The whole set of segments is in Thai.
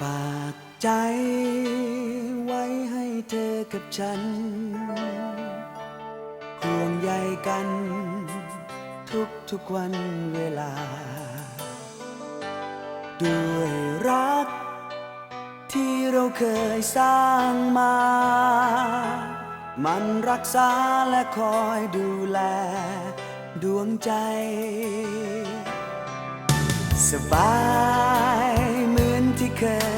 ฝากใจไว้ให้เธอกับฉัน ห่วงใยกัน ทุกทุกวันเวลา ด้วยรัก ที่เราเคยสร้างมา มันรักษาและคอยดูแล ดวงใจ สบายเหมือนที่เคย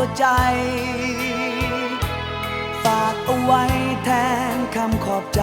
หัวใจ ฝากเอาไว้แทนคำขอบใจ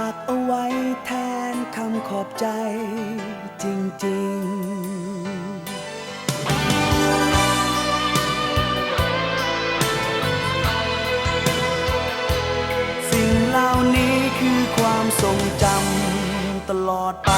ากเอาไว้แทนคำขอบใจจริงๆสิ่งเหล่านี้คือความทรงจำตลอดไป